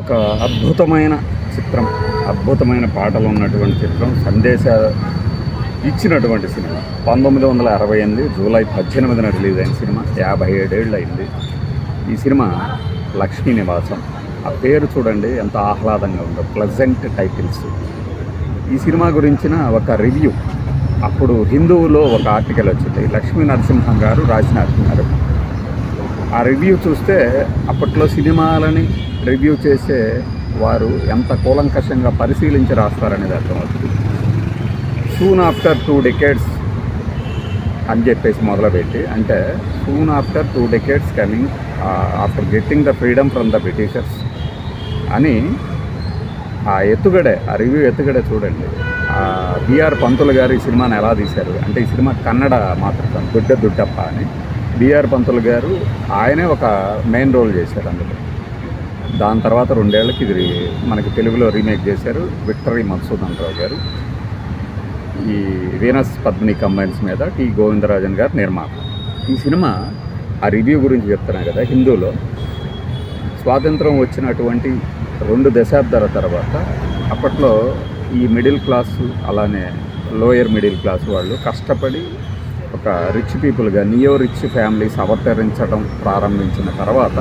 ఒక అద్భుతమైన చిత్రం అద్భుతమైన పాటలు ఉన్నటువంటి చిత్రం సందేశ ఇచ్చినటువంటి సినిమా. పంతొమ్మిది వందల అరవై ఎనిమిది జూలై పద్దెనిమిదిన రిలీజ్ అయిన సినిమా. యాభై ఏడేళ్ళు అయింది ఈ సినిమా లక్ష్మీ నివాసం. ఆ పేరు చూడండి ఎంత ఆహ్లాదంగా ఉందో. Pleasant titles. ఈ సినిమా గురించిన ఒక రివ్యూ. అప్పుడు హిందువులో ఒక ఆర్టికల్ వచ్చింది. లక్ష్మీ నరసింహం గారు రాసినారు ఆ రివ్యూ చూస్తే అప్పట్లో సినిమాలని రివ్యూ చేసే వారు ఎంత కూలంకషంగా పరిశీలించి రాస్తారనేది అర్థమవుతుంది. సూన్ ఆఫ్టర్ టూ డికెట్స్ అని చెప్పేసి మొదలుపెట్టి అంటే soon after two decades coming after getting the freedom from the Britishers అని ఆ ఎత్తుగడే ఆ రివ్యూ ఎత్తుగడే చూడండి. బిఆర్ పంతులు గారు ఈ సినిమాని ఎలా తీశారు? అంటే ఈ సినిమా కన్నడ మాత్రం దుడ్డ దుడ్డప్ప అని. బిఆర్ పంతులు గారు ఆయనే ఒక మెయిన్ రోల్ చేశారు అందులో. దాని తర్వాత రెండేళ్ళకి ఇది మనకి తెలుగులో రీమేక్ చేశారు విక్టరీ మధుసూదన్ రావు గారు. ఈ వీనస్ పద్మిని కంబైన్స్ మీద టి గోవిందరాజన్ గారు నిర్మాత ఈ సినిమా ఆ రివ్యూ గురించి చెప్తున్నా కదా హిందూలో. స్వాతంత్రం వచ్చినటువంటి రెండు దశాబ్దాల తర్వాత అప్పట్లో ఈ మిడిల్ క్లాస్ అలానే లోయర్ మిడిల్ క్లాస్ వాళ్ళు కష్టపడి ఒక రిచ్ పీపుల్గా నియో రిచ్ ఫ్యామిలీస్ అవతరించడం ప్రారంభించిన తర్వాత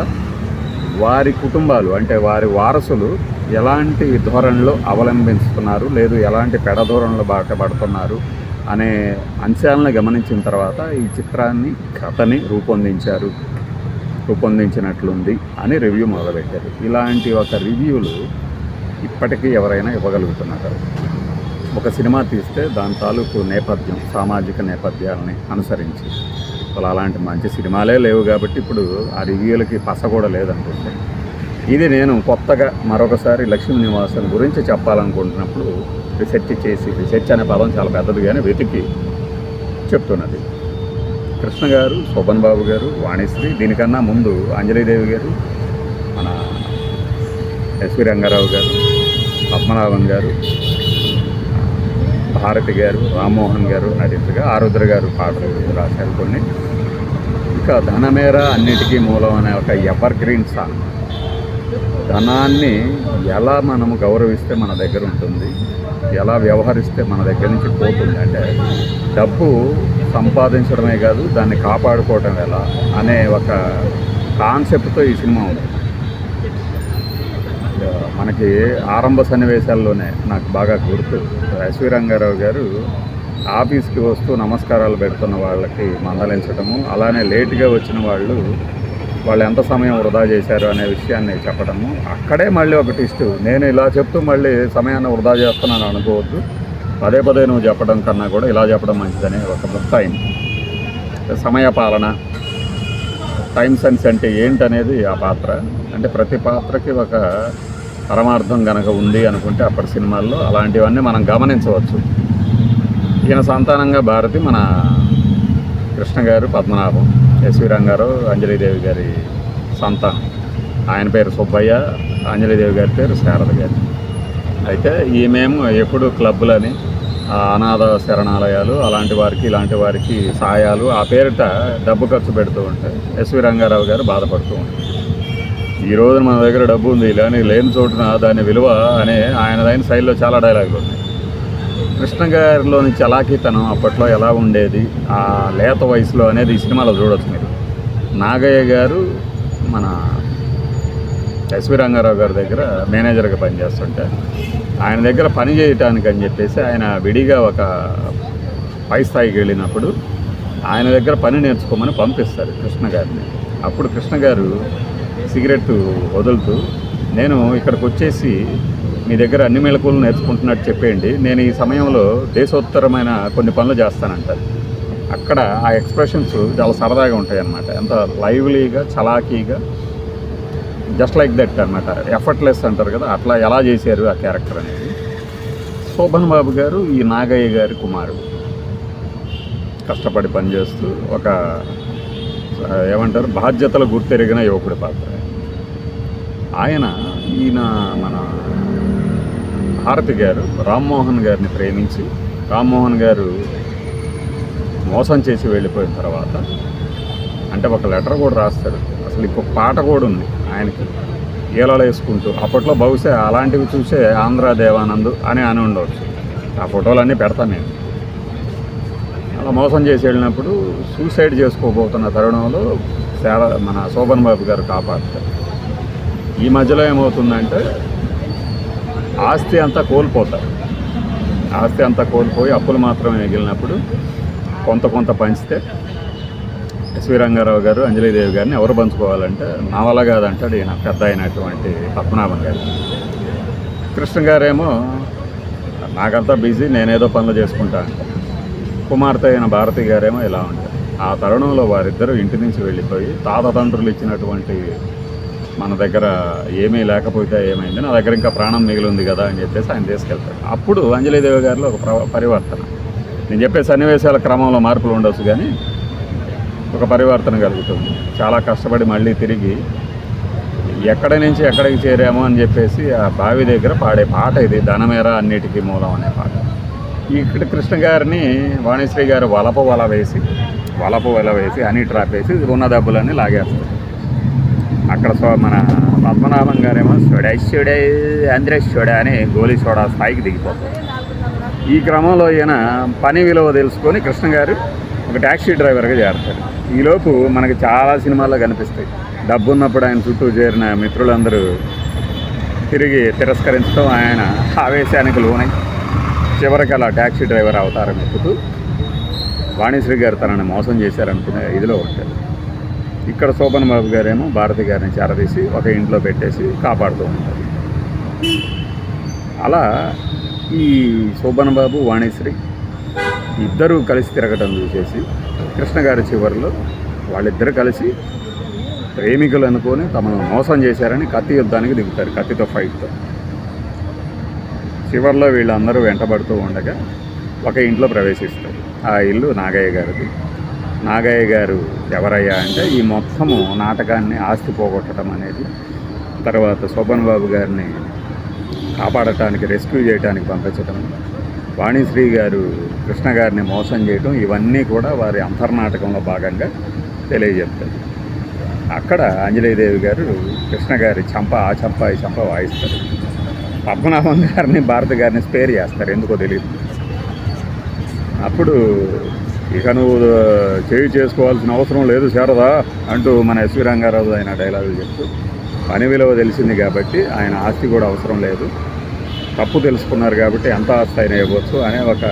వారి కుటుంబాలు అంటే వారి వారసులు ఎలాంటి ధోరణిలో అవలంబిస్తున్నారు లేదు ఎలాంటి పెడధోరణిలో బాటపడుతున్నారు అనే అంశాలను గమనించిన తర్వాత ఈ చిత్రాన్ని కథని రూపొందించారు రూపొందించినట్లుంది అని రివ్యూ మొదలుపెట్టారు. ఇలాంటి ఒక రివ్యూలు ఇప్పటికీ ఎవరైనా ఇవ్వగలుగుతున్నారు. ఒక సినిమా తీస్తే దాని తాలూకు నేపథ్యం సామాజిక నేపథ్యాలని అనుసరించి అసలు అలాంటి మంచి సినిమాలే లేవు కాబట్టి ఇప్పుడు ఆ రివ్యూలకి పస కూడా లేదనుకుంటే. ఇది నేను కొత్తగా మరొకసారి లక్ష్మీ నివాసం గురించి చెప్పాలనుకుంటున్నప్పుడు రీసెర్చ్ చేసి రీసెర్చ్ అనే పదం చాలా పెద్దది కానీ వెతికి చెప్తున్నది. కృష్ణ గారు శోభన్ బాబు గారు వాణిశ్రీ దీనికన్నా ముందు అంజలీదేవి గారు మన ఎస్వి రంగారావు గారు పద్మనాభన్ గారు భారతి గారు రామ్మోహన్ గారు నటించగా ఆరుద్ర గారు పాటలు రాశారు కొన్ని. ఇంకా ధనమేర అన్నిటికీ మూలం అనే ఒక ఎవర్ గ్రీన్ సాంగ్ ధనాన్ని ఎలా మనము గౌరవిస్తే మన దగ్గర ఉంటుంది ఎలా వ్యవహరిస్తే మన దగ్గర నుంచి పోతుంది అంటే డబ్బు సంపాదించడమే కాదు దాన్ని కాపాడుకోవటం ఎలా అనే ఒక కాన్సెప్ట్తో ఈ సినిమా ఉంది. మనకి ఆరంభ సన్నివేశాల్లోనే నాకు బాగా గుర్తు. ఎస్వి రంగారావు గారు ఆఫీస్కి వస్తూ నమస్కారాలు పెడుతున్న వాళ్ళకి మందలించడము అలానే లేట్గా వచ్చిన వాళ్ళు వాళ్ళు ఎంత సమయం వృధా చేశారు అనే విషయాన్ని చెప్పడము. అక్కడే మళ్ళీ ఒక ట్విస్ట్. నేను ఇలా చెప్తూ మళ్ళీ సమయాన్ని వృధా చేస్తున్నాను అనుకోవద్దు. పదే పదే నువ్వు చెప్పడం కన్నా కూడా ఇలా చెప్పడం మంచిదని ఒక ముక్తాయింది సమయ పాలన టైం సెన్స్ అంటే ఏంటనేది ఆ పాత్ర. అంటే ప్రతి పాత్రకి ఒక పరమార్థం గనక ఉంది అనుకుంటే అప్పటి సినిమాల్లో అలాంటివన్నీ మనం గమనించవచ్చు. ఈయన సంతానంగా భారతి మన కృష్ణ గారు పద్మనాభం ఎస్వి రంగారావు అంజలీదేవి గారి సంతానం. ఆయన పేరు సుబ్బయ్య అంజలీదేవి గారి పేరు శారద గారి. అయితే ఈమెము ఎప్పుడు క్లబ్బులని అనాథ శరణాలయాలు అలాంటి వారికి ఇలాంటి వారికి సాయాలు ఆ పేరిట డబ్బు ఖర్చు పెడుతూ ఉంటాయి ఎస్వి రంగారావు గారు బాధపడుతూ ఉంటారు. ఈ రోజున మన దగ్గర డబ్బు ఉంది లేని లేని చోటున దాని విలువ అనే ఆయనదైన శైలిలో చాలా డైలాగులు ఉన్నాయి. కృష్ణ గారిలో నుంచి అలాకితనం అప్పట్లో ఎలా ఉండేది? ఆ లేత వయసులో అనేది ఈ సినిమాలో చూడొచ్చు మీరు. నాగయ్య గారు మన ఎస్వి రంగారావు గారి దగ్గర మేనేజర్గా పనిచేస్తుంటే ఆయన దగ్గర పని చేయటానికి అని చెప్పేసి ఆయన విడిగా ఒక పై స్థాయికి వెళ్ళినప్పుడు ఆయన దగ్గర పని నేర్చుకోమని పంపిస్తారు కృష్ణ గారిని. అప్పుడు కృష్ణ గారు సిగరెట్ వదులుతూ నేను ఇక్కడికి వచ్చేసి మీ దగ్గర అన్ని మెళకువలు నేర్చుకుంటున్నట్టు చెప్పేయండి. నేను ఈ సమయంలో దేశోత్తరమైన కొన్ని పనులు చేస్తానంటారు అక్కడ ఆ ఎక్స్ప్రెషన్స్ చాలా సరదాగా ఉంటాయి అన్నమాట ఎంత లైవ్లీగా చలాకీగా జస్ట్ లైక్ దట్ అనమాట ఎఫర్ట్లెస్ అంటారు కదా అట్లా ఎలా చేశారు ఆ క్యారెక్టర్ అనేది. శోభన్ బాబు గారు ఈ నాగయ్య గారి కుమారుడు. కష్టపడి పనిచేస్తూ ఒక ఏమంటారు బాధ్యతలు గుర్తెరిగిన యువకుడి పాత్ర. ఆయన ఈయన మన భారతి గారు రామ్మోహన్ గారిని ప్రేమించి రామ్మోహన్ గారు మోసం చేసి వెళ్ళిపోయిన తర్వాత అంటే ఒక లెటర్ కూడా రాస్తారు అసలు ఇంకొక పాట కూడా ఉంది ఆయనకి. ఈలలు వేసుకుంటూ అప్పట్లో బహుశా అలాంటివి చూసే ఆంధ్ర దేవానంద్ అని అని ఉండవచ్చు ఆ ఫోటోలన్నీ పెడతాను నేను. అలా మోసం చేసి వెళ్ళినప్పుడు సూసైడ్ చేసుకోబోతున్న తరుణంలో సేవ మన శోభన్ బాబు గారు కాపాడుతారు. ఈ మధ్యలో ఏమవుతుందంటే ఆస్తి అంతా కోల్పోతారు ఆస్తి అంతా కోల్పోయి అప్పులు మాత్రమే మిగిలినప్పుడు కొంత కొంత పంచితే ఎస్వి రంగారావు గారు అంజలీదేవి గారిని ఎవరు పంచుకోవాలంటే నా వల్ల కాదంటాడు ఈయన పెద్ద అయినటువంటి పద్మనాభం గారు. కృష్ణ గారేమో నాకంతా బిజీ నేనేదో పనులు చేసుకుంటా కుమార్తె అయిన భారతి గారేమో ఇలా ఉంటారు. ఆ తరుణంలో వారిద్దరూ ఇంటి నుంచి వెళ్ళిపోయి తాత తండ్రులు ఇచ్చినటువంటి మన దగ్గర ఏమీ లేకపోతే ఏమైంది? నా దగ్గర ఇంకా ప్రాణం మిగిలి ఉంది కదా అని చెప్పేసి ఆయన తీసుకెళ్తారు అప్పుడు అంజలీదేవి గారిలో ఒక పరివర్తన. నేను చెప్పే సన్నివేశాల క్రమంలో మార్పులు ఉండొచ్చు కానీ ఒక పరివర్తన కలుగుతుంది. చాలా కష్టపడి మళ్ళీ తిరిగి ఎక్కడ నుంచి ఎక్కడికి చేరాము అని చెప్పేసి ఆ బావి దగ్గర పాడే పాట ఇది ధనమేర అన్నిటికీ మూలం అనే పాట. ఇక్కడ కృష్ణ గారిని వాణిశ్రీ గారు వలప వల వేసి వలప వల వేసి హనీ ట్రాప్ వేసి ఉన్న డబ్బులన్నీ లాగేస్తారు. అక్కడ సో మన పద్మనాభం గారేమో సొడే సొడే ఆంధ్ర అని గోలీ సోడా స్థాయికి దిగిపోతారు. ఈ క్రమంలో ఈయన పని విలువ తెలుసుకొని కృష్ణ గారు ఒక ట్యాక్సీ డ్రైవర్గా చేరతారు. ఈలోపు మనకు చాలా సినిమాల్లో కనిపిస్తాయి. డబ్బు ఉన్నప్పుడు ఆయన చుట్టూ చేరిన మిత్రులందరూ తిరిగి తిరస్కరించడం ఆయన ఆవేశానికి లోనై చివరికి అలా ట్యాక్సీ డ్రైవర్ అవతారం ఎక్కుతూ వాణిశ్రీ గారు తనని మోసం చేశారనుకునే ఇదిలో ఉంటారు. ఇక్కడ శోభన్ బాబు గారేమో భారతి గారిని చేరదీసి ఒక ఇంట్లో పెట్టేసి కాపాడుతూ ఉంటారు. అలా ఈ శోభన్ బాబు వాణిశ్రీ ఇద్దరూ కలిసి తిరగటం చూసేసి కృష్ణ గారి చివరిలో వాళ్ళిద్దరు కలిసి ప్రేమికులు అనుకొని తమను మోసం చేశారని కత్తి యుద్ధానికి దిగుతారు కత్తితో ఫైట్తో. చివరిలో వీళ్ళందరూ వెంటబడుతూ ఉండగా ఒక ఇంట్లో ప్రవేశిస్తారు. ఆ ఇల్లు నాగయ్య గారిది. నాగయ్య గారు ఎవరయ్యా అంటే ఈ మొత్తము నాటకాన్ని ఆస్తి పోగొట్టడం అనేది తర్వాత శోభన్ బాబు గారిని కాపాడటానికి రెస్క్యూ చేయడానికి పంపించడం వాణిశ్రీ గారు కృష్ణ గారిని మోసం చేయడం ఇవన్నీ కూడా వారి అంతర్నాటకంలో భాగంగా తెలియజెప్తారు అక్కడ ఆంజనేయదేవి గారు కృష్ణ గారి చంప ఆ చంప ఈ చంప వాయిస్తారు. పద్మనాభం గారిని భారతి గారిని స్పేర్ చేస్తారు ఎందుకో తెలియదు అప్పుడు ఇక నువ్వు చేయి చేసుకోవాల్సిన అవసరం లేదు శారదా అంటూ మన ఎస్వి రంగారావు ఆయన డైలాగులు చెప్తూ పని విలువ తెలిసింది కాబట్టి ఆయన ఆస్తి కూడా అవసరం లేదు. తప్పు తెలుసుకున్నారు కాబట్టి ఎంత ఆస్తి అయినా ఇవ్వచ్చు అనే ఒక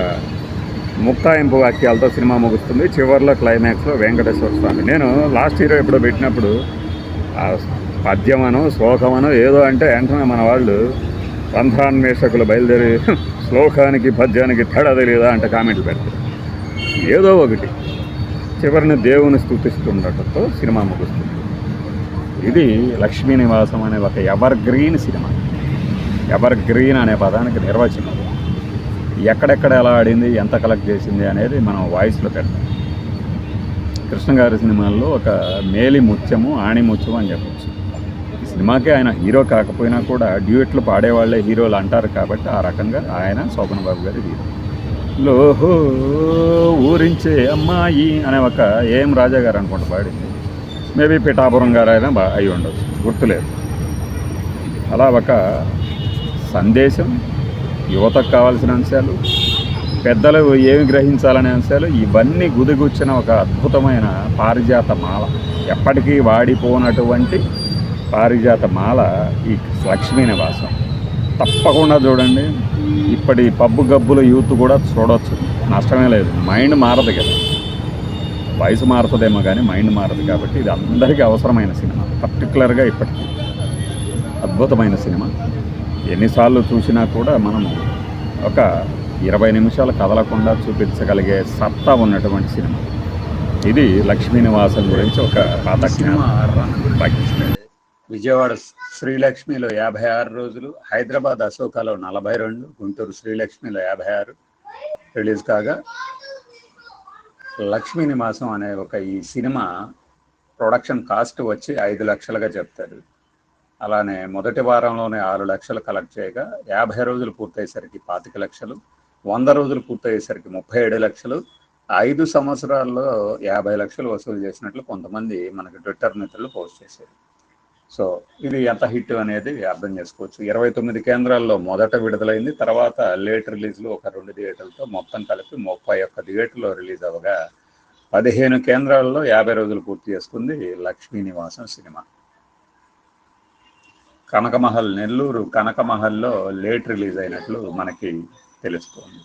ముక్తాయింపు వాక్యాలతో సినిమా ముగుస్తుంది. చివరిలో క్లైమాక్స్లో వెంకటేశ్వర స్వామి. నేను లాస్ట్ ఇయర్ ఎప్పుడో పెట్టినప్పుడు ఆ పద్యమను శ్లోకమను ఏదో అంటే వెంటనే మన వాళ్ళు రంధ్రాన్వేషకులు బయలుదేరి శ్లోకానికి పద్యానికి తేడా తెలియదా అంటే కామెంట్లు పెడతారు. ఏదో ఒకటి. చివరిని దేవుని స్థుతిస్తుండటంతో సినిమా ముగుస్తుంది. ఇది లక్ష్మీ నివాసం అనే ఒక ఎవర్ గ్రీన్ సినిమా. ఎవర్ గ్రీన్ అనే పదానికి నిర్వచనం. ఎక్కడెక్కడ ఎలా ఆడింది ఎంత కలెక్ట్ చేసింది అనేది మనం వాయిస్లో పెడతాం. కృష్ణ గారి సినిమాల్లో ఒక మేలి ముత్యము ఆణి ముత్యము అని చెప్పచ్చు. సినిమాకే సినిమాకి ఆయన హీరో కాకపోయినా కూడా డ్యూయట్లు పాడేవాళ్ళే హీరోలు అంటారు కాబట్టి ఆ రకంగా ఆయన శోభన్ బాబు గారి హీరో. లోహో ఊరించే అమ్మాయి అనే ఒక ఏం రాజా గారు అనుకుంటా పాడింది. మేబీ పిఠాపురం గారు అయినా బా అయి ఉండొచ్చు. గుర్తులేదు. అలా ఒక సందేశం యువతకు కావాల్సిన అంశాలు పెద్దలు ఏమి గ్రహించాలనే అంశాలు ఇవన్నీ గుదిగుచ్చిన ఒక అద్భుతమైన పారిజాత మాల. ఎప్పటికీ వాడిపోనటువంటి పారిజాత మాల ఈ లక్ష్మీ నివాసం. తప్పకుండా చూడండి. ఇప్పటి పబ్బు గబ్బుల యూత్ కూడా చూడొచ్చు. నష్టమే లేదు. మైండ్ మారదు కదా. వయసు మారుతుందేమో కానీ మైండ్ మారదు కాబట్టి ఇది అందరికీ అవసరమైన సినిమా. పర్టికులర్గా ఇప్పటికీ. అద్భుతమైన సినిమా. ఎన్నిసార్లు చూసినా కూడా మనము ఒక ఇరవై నిమిషాలు కదలకుండా చూపించగలిగే సత్తా ఉన్నటువంటి సినిమా. ఇది లక్ష్మీ నివాసం గురించి ఒక పాత జ్ఞానం విజయవాడ శ్రీలక్ష్మిలో యాభై ఆరు రోజులు హైదరాబాద్ అశోకాలో నలభై రెండు గుంటూరు శ్రీలక్ష్మిలో యాభై ఆరు. రిలీజ్ కాగా లక్ష్మీ నివాసం అనే ఒక ఈ సినిమా ప్రొడక్షన్ కాస్ట్ వచ్చి ఐదు లక్షలుగా చెప్తారు. అలానే మొదటి వారంలోనే ఆరు లక్షలు కలెక్ట్ చేయగా యాభై రోజులు పూర్తయ్యేసరికి పాతిక లక్షలు వంద రోజులు పూర్తయ్యేసరికి ముప్పై ఏడు లక్షలు ఐదు సంవత్సరాల్లో యాభై లక్షలు వసూలు చేసినట్లు కొంతమంది మనకి ట్విట్టర్ మిత్రులు పోస్ట్ చేశారు. సో ఇది ఎంత హిట్ అనేది అర్థం చేసుకోవచ్చు. ఇరవై తొమ్మిది కేంద్రాల్లో మొదట విడుదలైంది తర్వాత లేట్ రిలీజ్లు ఒక రెండు థియేటర్లతో మొత్తం కలిపి ముప్పై ఒక్క థియేటర్లో రిలీజ్ అవ్వగా పదిహేను కేంద్రాల్లో యాభై రోజులు పూర్తి చేసుకుంది లక్ష్మీనివాసం సినిమా. కనకమహల్ నెల్లూరు కనకమహల్లో లేట్ రిలీజ్ అయినట్లు మనకి తెలుస్తోంది.